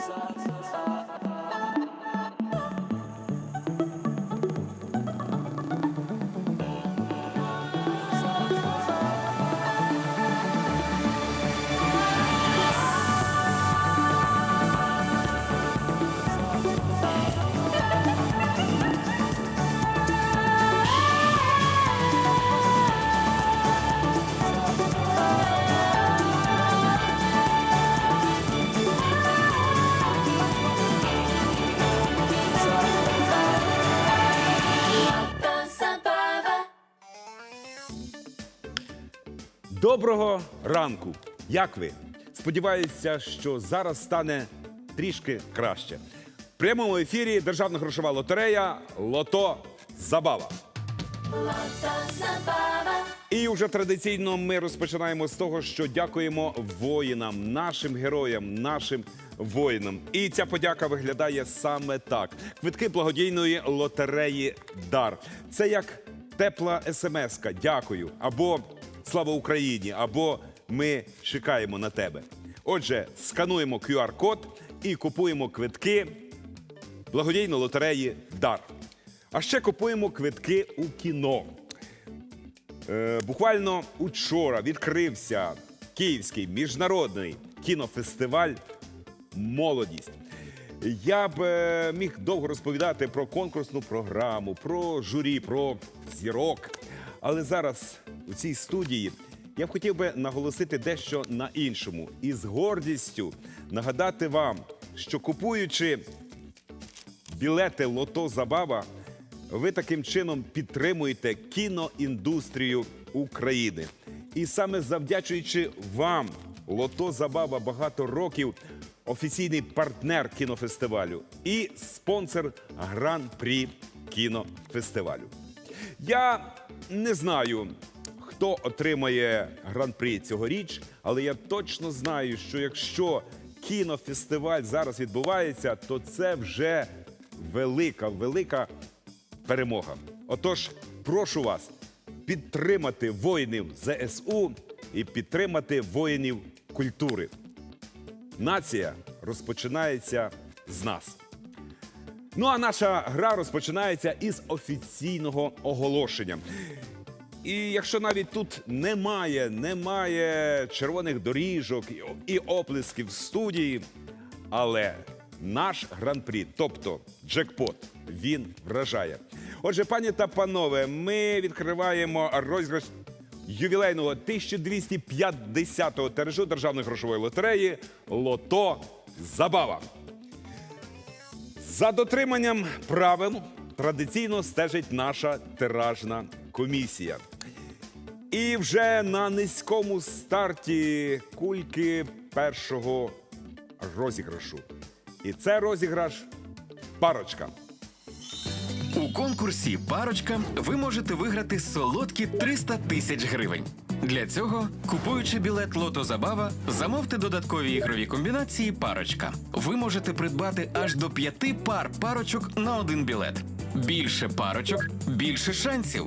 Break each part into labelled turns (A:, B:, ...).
A: sa sa sa Доброго ранку! Як ви? Сподіваюся, що зараз стане трішки краще. В прямому ефірі Державна грошова лотерея Лото Забава. І вже традиційно ми розпочинаємо з того, що дякуємо воїнам, нашим героям, нашим воїнам. І ця подяка виглядає саме так: квитки благодійної лотереї Дар. Це як тепла смс-ка Дякую. Або Слава Україні! Або Ми чекаємо на тебе. Отже, скануємо QR-код і купуємо квитки благодійної лотереї Дар. А ще купуємо квитки у кіно. Е, буквально учора відкрився Київський міжнародний кінофестиваль Молодість. Я б е, міг довго розповідати про конкурсну програму, про журі, про зірок. Але зараз у цій студії я б хотів би наголосити дещо на іншому і з гордістю нагадати вам, що купуючи білети Лото Забава, ви таким чином підтримуєте кіноіндустрію України. І саме завдячуючи вам, Лото Забава багато років офіційний партнер кінофестивалю і спонсор гран-прі кінофестивалю. Я не знаю, хто отримає гран-прі цьогоріч, але я точно знаю, що якщо кінофестиваль зараз відбувається, то це вже велика, велика перемога. Отож, прошу вас підтримати воїнів ЗСУ і підтримати воїнів культури. Нація розпочинається з нас. Ну а наша гра розпочинається із офіційного оголошення. І якщо навіть тут немає, немає червоних доріжок і- оплесків в студії, але наш гран-прі, тобто джекпот, він вражає. Отже, пані та панове, ми відкриваємо розіграш ювілейного 1250-го тиражу державної грошової лотереї Лото Забава. За дотриманням правил традиційно стежить наша тиражна комісія. І вже на низькому старті кульки першого розіграшу. І це розіграш парочка.
B: У конкурсі Парочка ви можете виграти солодкі 300 тисяч гривень. Для цього, купуючи білет Лото Забава, замовте додаткові ігрові комбінації Парочка. Ви можете придбати аж до п'яти пар парочок на один білет. Більше парочок, більше шансів.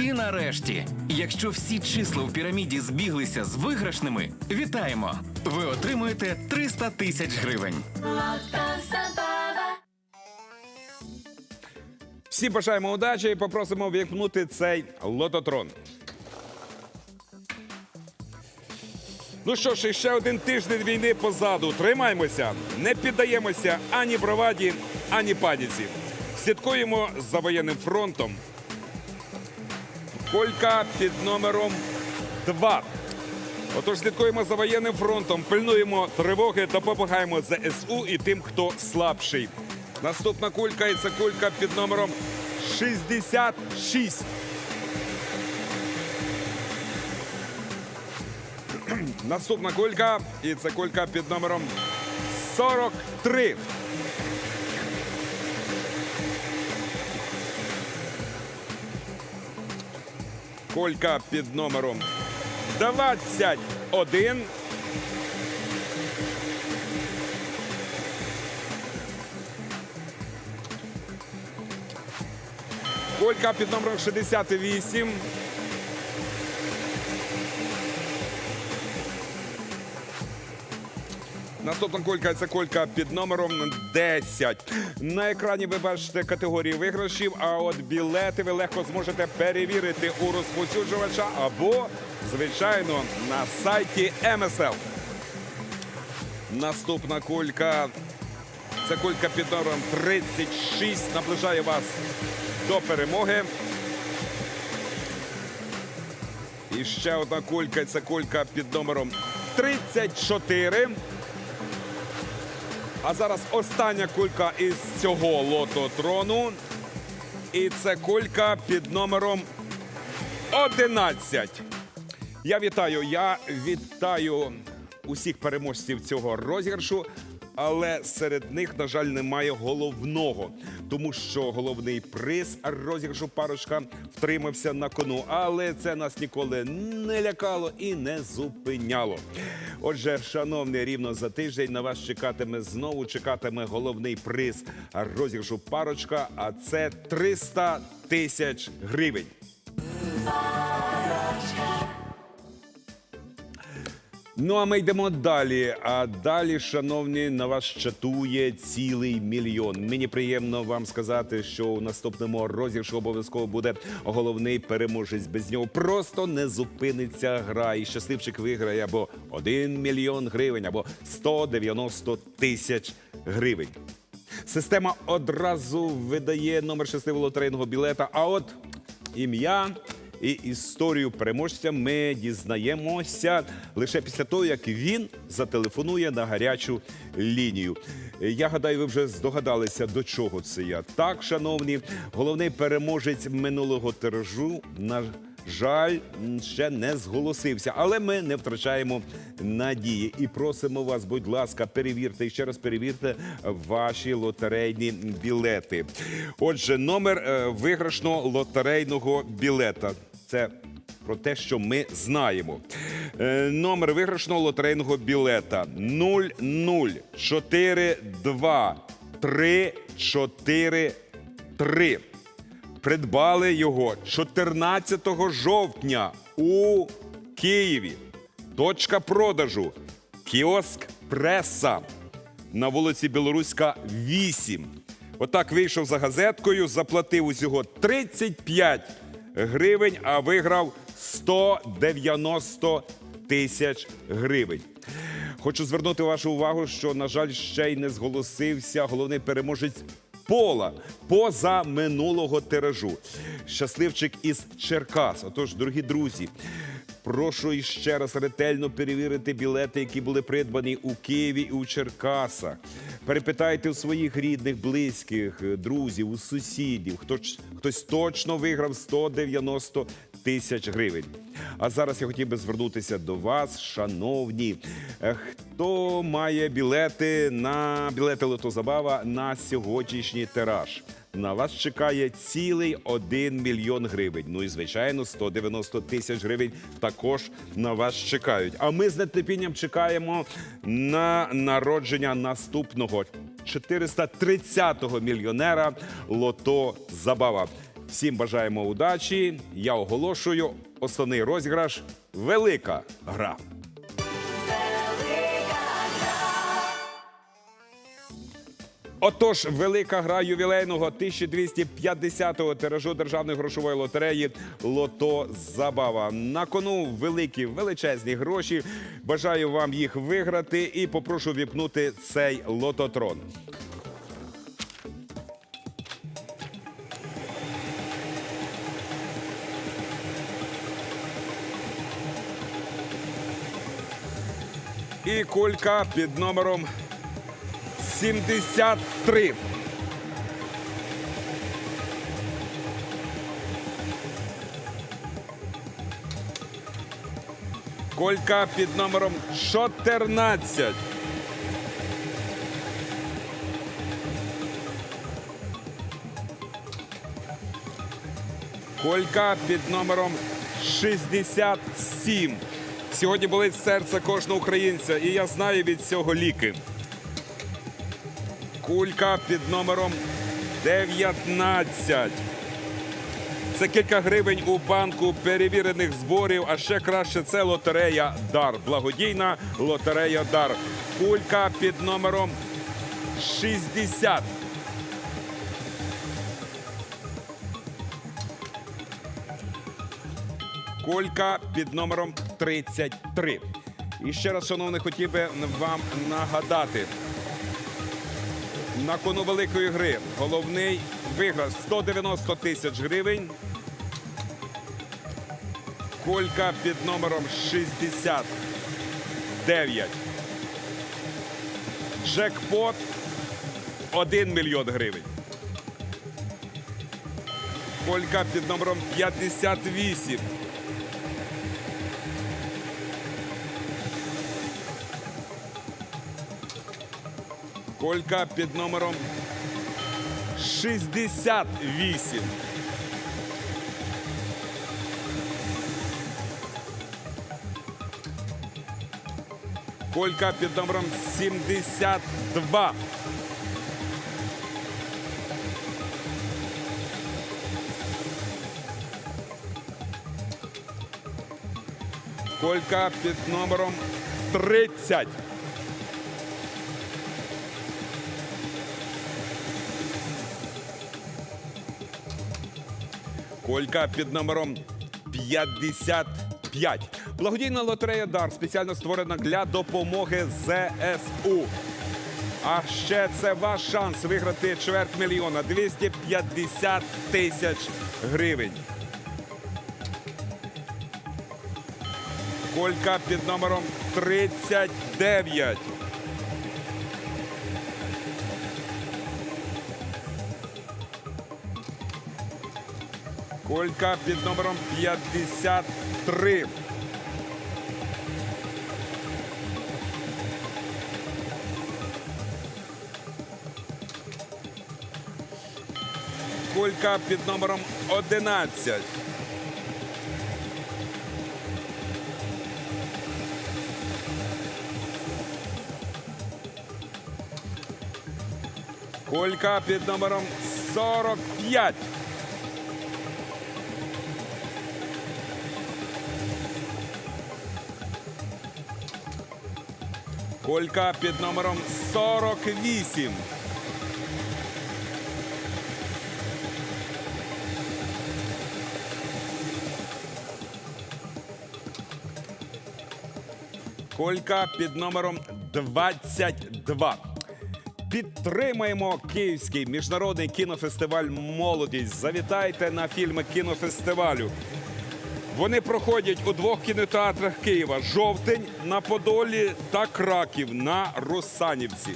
B: І нарешті, якщо всі числа в піраміді збіглися з виграшними, вітаємо! Ви отримуєте 300 тисяч гривень.
A: Всі бажаємо удачі і попросимо вімкнути цей лототрон. Ну що ж, ще один тиждень війни позаду. Тримаємося, не піддаємося ані броваді, ані паніці. Слідкуємо за воєнним фронтом. Колька під номером 2. Отож, слідкуємо за воєнним фронтом, пильнуємо тривоги, допомагаємо ЗСУ і тим, хто слабший. Наступна кулька і це кулька під номером 66. Наступна кулька і це кулька під номером 43. Колька під номером 21. Колька під номером 68. Наступна колька це колька під номером 10. На екрані ви бачите категорії виграшів, а от білети ви легко зможете перевірити у розповсюджувача або, звичайно, на сайті МСЛ. Наступна колька це колька під номером 36. Наближає вас до перемоги. І ще одна колька це колька під номером 34. А зараз остання кулька із цього лототрону. І це кулька під номером 11. Я вітаю, я вітаю усіх переможців цього розіграшу, але серед них, на жаль, немає головного, тому що головний приз розіграшу парочка втримався на кону. Але це нас ніколи не лякало і не зупиняло. Отже, шановний, рівно за тиждень на вас чекатиме знову чекатиме головний приз розіграшу парочка, а це 300 тисяч гривень. Ну, а ми йдемо далі. А далі, шановні, на вас чатує цілий мільйон. Мені приємно вам сказати, що у наступному розіграшу обов'язково буде головний переможець. Без нього просто не зупиниться гра. І щасливчик виграє або 1 мільйон гривень, або 190 тисяч гривень. Система одразу видає номер щасливого лотерейного білета. А от ім'я і історію переможця ми дізнаємося лише після того, як він зателефонує на гарячу лінію. Я гадаю, ви вже здогадалися, до чого це я. Так, шановні, головний переможець минулого тиражу на жаль, ще не зголосився, але ми не втрачаємо надії і просимо вас, будь ласка, перевірте і ще раз перевірте ваші лотерейні білети. Отже, номер е, виграшного лотерейного білета. Це про те, що ми знаємо. Е, Номер виграшного лотерейного білета 0042 343. Придбали його 14 жовтня у Києві. Точка продажу кіоск Преса на вулиці Білоруська, 8. Отак вийшов за газеткою, заплатив усього 35 гривень, а виграв 190 тисяч гривень. Хочу звернути вашу увагу, що, на жаль, ще й не зголосився головний переможець пола поза минулого тиражу. Щасливчик із Черкас. Отож, дорогі друзі, прошу іще раз ретельно перевірити білети, які були придбані у Києві і у Черкасах. Перепитайте у своїх рідних, близьких, друзів, у сусідів. Хтось, хтось точно виграв 190 тисяч гривень. А зараз я хотів би звернутися до вас, шановні. Е, Хто має білети на білети Лотозабава на сьогоднішній тираж? На вас чекає цілий 1 мільйон гривень. Ну і звичайно, 190 тисяч гривень також на вас чекають. А ми з нетерпінням чекаємо на народження наступного 430-го мільйонера Лото Забава. Всім бажаємо удачі. Я оголошую основний розіграш Велика гра. Отож, велика гра ювілейного 1250-го тиражу державної грошової лотереї Лото Забава. На кону великі величезні гроші. Бажаю вам їх виграти і попрошу віпнути цей лототрон. І кулька під номером 73. Колька під номером 14. Колька під номером 67. Сьогодні болить серце кожного українця, і я знаю від цього ліки. Кулька під номером 19. Це кілька гривень у банку перевірених зборів, а ще краще це лотерея Дар. Благодійна лотерея Дар. Кулька під номером 60. Колька під номером 33. І ще раз, шановний, хотів би вам нагадати. На кону великої гри головний виграш 190 тисяч гривень. Колька під номером 69. Джекпот 1 мільйон гривень. Колька під номером 58. Колька під номером 68. Колька під номером 72. Колька під номером 30. Колька під номером 55. Благодійна лотерея Дар спеціально створена для допомоги ЗСУ. А ще це ваш шанс виграти чверть мільйона 250 тисяч гривень. Колька під номером 39. Колька під номером 53. Колька під номером 11. Колька під номером 45. Колька під номером 48. Колька під номером 22. Підтримаємо Київський міжнародний кінофестиваль Молодість. Завітайте на фільми кінофестивалю. Вони проходять у двох кінотеатрах Києва: Жовтень на Подолі та Краків на Русанівці.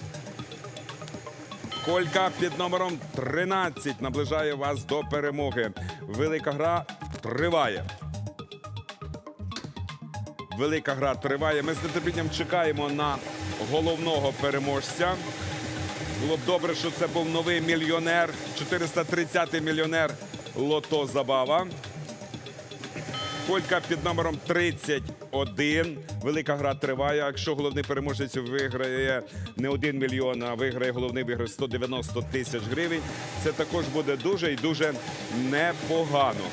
A: Колька під номером 13 наближає вас до перемоги. Велика гра триває. Велика гра триває. Ми з нетерпінням чекаємо на головного переможця. Було б добре, що це був новий мільйонер, 430-й мільйонер Лото Забава. Колька під номером 31. Велика гра триває. Якщо головний переможець виграє не 1 мільйон, а виграє головний виграє 190 тисяч гривень. Це також буде дуже і дуже непогано.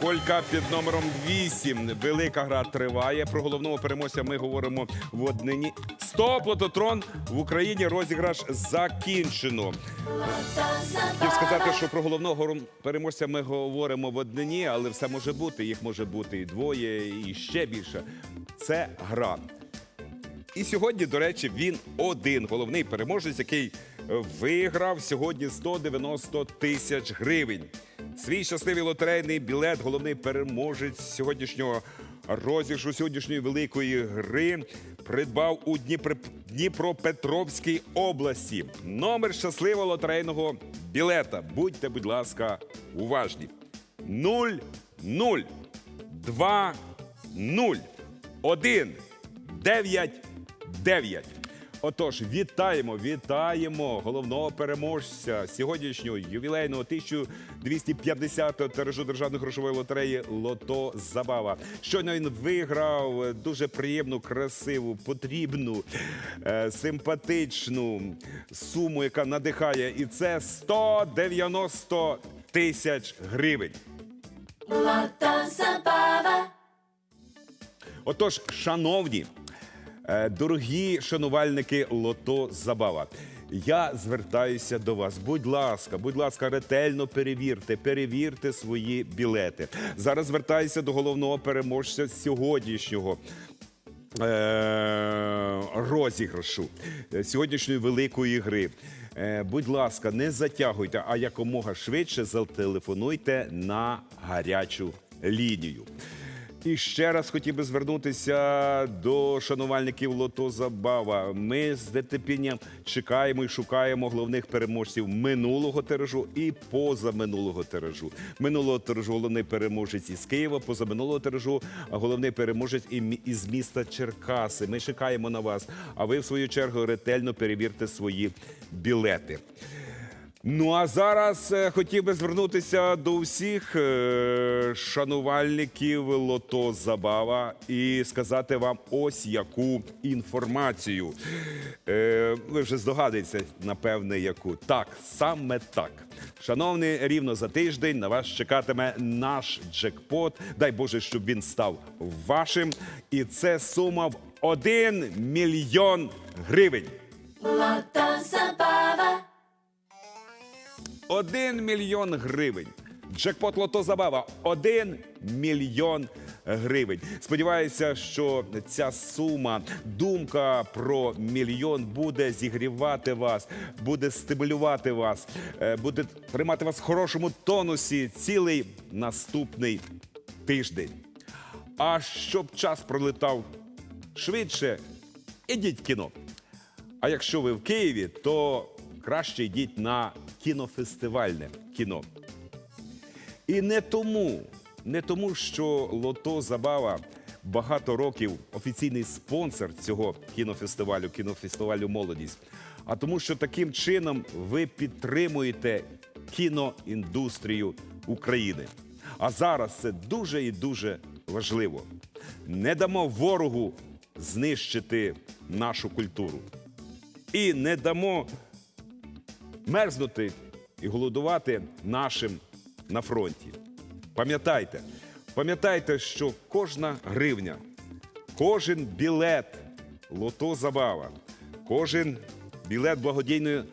A: Колька під номером 8. Велика гра триває. Про головного переможця ми говоримо в однині. Стоп, лототрон в Україні розіграш закінчено. Хотів сказати, що про головного переможця ми говоримо в однині, але все може бути. Їх може бути і двоє, і ще більше. Це гра. І сьогодні, до речі, він один головний переможець, який виграв сьогодні 190 тисяч гривень. Свій щасливий лотерейний білет, головний переможець сьогоднішнього розіграшу сьогоднішньої великої гри придбав у Дніпр... Дніпропетровській області. Номер щасливого лотерейного білета. Будьте, будь ласка, уважні. 0 0 2 0 1 9 9. Отож, вітаємо, вітаємо головного переможця сьогоднішнього ювілейного 1250-го тиражу державної грошової лотереї Лото Забава. Щойно він виграв дуже приємну, красиву, потрібну, е, симпатичну суму, яка надихає. І це 190 тисяч гривень.
C: Lota Zabava,
A: Отож, шановні, дорогі шанувальники Лото Забава. Я звертаюся до вас. Будь ласка, будь ласка, ретельно перевірте, перевірте свої білети. Зараз звертаюся до головного переможця сьогоднішнього. е, Розіграшу е, сьогоднішньої великої гри. Е, Будь ласка, не затягуйте, а якомога швидше зателефонуйте на гарячу лінію. І ще раз хотів би звернутися до шанувальників Лото Забава. Ми з нетерпінням чекаємо і шукаємо головних переможців минулого тиражу і позаминулого тиражу. Минулого тиражу головний переможець із Києва, позаминулого тиражу головний переможець із міста Черкаси. Ми чекаємо на вас. А ви, в свою чергу, ретельно перевірте свої білети. Ну а зараз е, хотів би звернутися до всіх е, шанувальників Лото Забава і сказати вам ось яку інформацію. Е, ви вже здогадуєтеся, напевне, яку так, саме так. Шановні, рівно за тиждень на вас чекатиме наш джекпот. Дай Боже, щоб він став вашим. І це сума в один мільйон гривень.
C: Лото Забава.
A: 1 мільйон гривень. Джекпот лото забава 1 мільйон гривень. Сподіваюся, що ця сума, думка про мільйон буде зігрівати вас, буде стимулювати вас, е, буде тримати вас в хорошому тонусі цілий наступний тиждень. А щоб час пролетав швидше, ідіть в кіно. А якщо ви в Києві, то краще йдіть на кінофестивальне кіно. І не тому, не тому, що Лото Забава багато років офіційний спонсор цього кінофестивалю, кінофестивалю Молодість, а тому, що таким чином ви підтримуєте кіноіндустрію України. А зараз це дуже і дуже важливо. Не дамо ворогу знищити нашу культуру і не дамо мерзнути і голодувати нашим на фронті. Пам'ятайте, пам'ятайте, що кожна гривня, кожен білет лото забава, кожен білет благодійної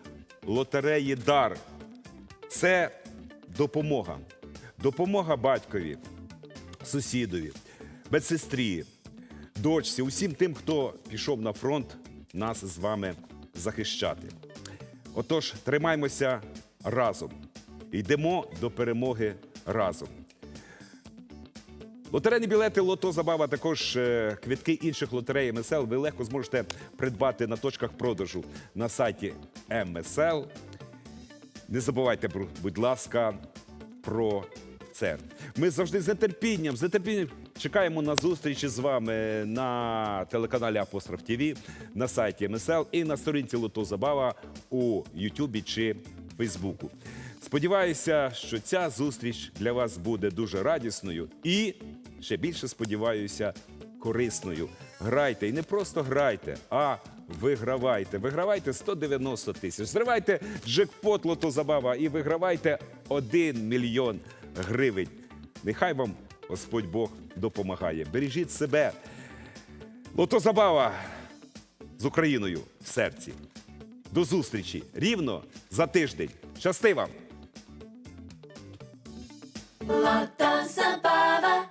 A: лотереї Дар це допомога. Допомога батькові, сусідові, медсестрі, дочці, усім тим, хто пішов на фронт нас з вами захищати. Отож, тримаймося разом. Йдемо до перемоги разом. Лотерейні білети Лото Забава, також е, квитки інших лотерей МСЛ ви легко зможете придбати на точках продажу на сайті МСЛ. Не забувайте, будь ласка, про це. Ми завжди з нетерпінням, з нетерпінням чекаємо на зустрічі з вами на телеканалі Апостроф ТВ, на сайті МСЛ і на сторінці Лото Забава у Ютубі чи Фейсбуку. Сподіваюся, що ця зустріч для вас буде дуже радісною і ще більше сподіваюся, корисною. Грайте і не просто грайте, а вигравайте. Вигравайте 190 тисяч. Зривайте джекпот лото забава і вигравайте 1 мільйон гривень. Нехай вам Господь Бог допомагає. Бережіть себе. Лото забава з Україною в серці. До зустрічі рівно за тиждень. Щасти вам!
C: Лото Zabava.